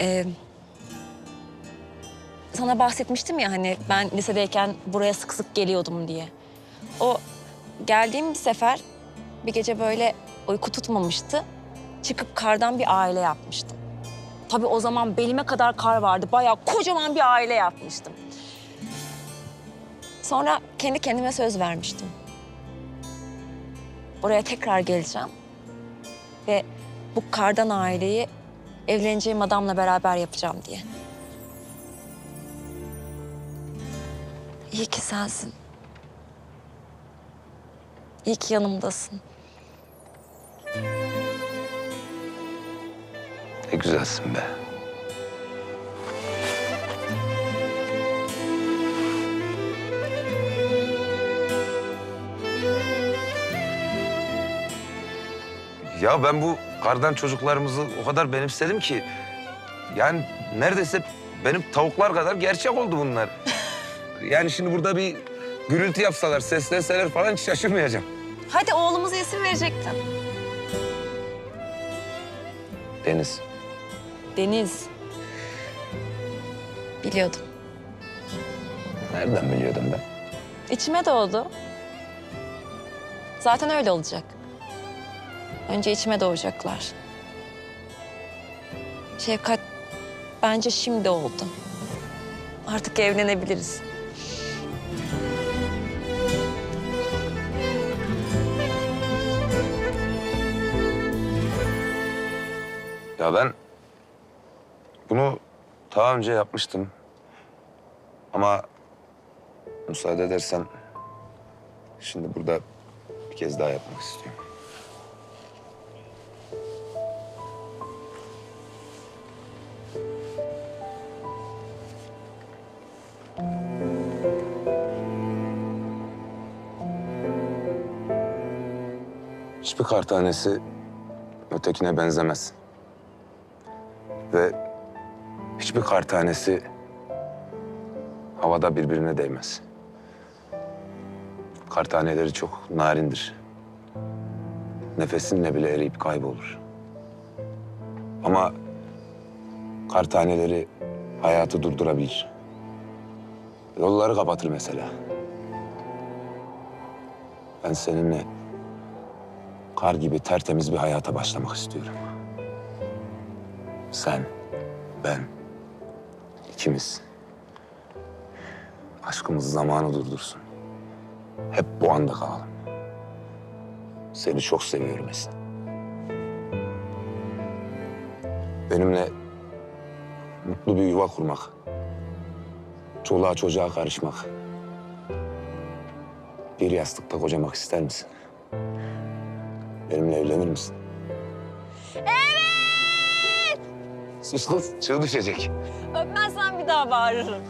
Ee, sana bahsetmiştim ya hani ben lisedeyken buraya sık sık geliyordum diye. O geldiğim bir sefer bir gece böyle uyku tutmamıştı. Çıkıp kardan bir aile yapmıştım. Tabii o zaman belime kadar kar vardı. Bayağı kocaman bir aile yapmıştım. Sonra kendi kendime söz vermiştim. Buraya tekrar geleceğim. Ve bu kardan aileyi evleneceğim adamla beraber yapacağım diye. İyi ki sensin. İyi ki yanımdasın. Ne güzelsin be. Ya ben bu kardan çocuklarımızı o kadar benimsedim ki... Yani neredeyse benim tavuklar kadar gerçek oldu bunlar. yani şimdi burada bir gürültü yapsalar, seslenseler falan hiç şaşırmayacağım. Hadi oğlumuza isim verecektin. Deniz. Deniz. Biliyordum. Nereden biliyordum ben? İçime doğdu. Zaten öyle olacak. Önce içime doğacaklar. Şefkat bence şimdi oldu. Artık evlenebiliriz. Ya ben bunu daha önce yapmıştım. Ama müsaade edersen şimdi burada bir kez daha yapmak istiyorum. Hiçbir kar tanesi ötekine benzemez. Ve hiçbir kar tanesi havada birbirine değmez. Kar taneleri çok narindir. Nefesinle bile eriyip kaybolur. Ama kar taneleri hayatı durdurabilir. Yolları kapatır mesela. Ben seninle kar gibi tertemiz bir hayata başlamak istiyorum. Sen, ben, ikimiz. Aşkımız zamanı durdursun. Hep bu anda kalalım. Seni çok seviyorum Esin. Benimle mutlu bir yuva kurmak. Çoluğa çocuğa karışmak. Bir yastıkta kocamak ister misin? Benimle evlenir misin? Sus kız, çığ düşecek. Öpmezsen bir daha bağırırım.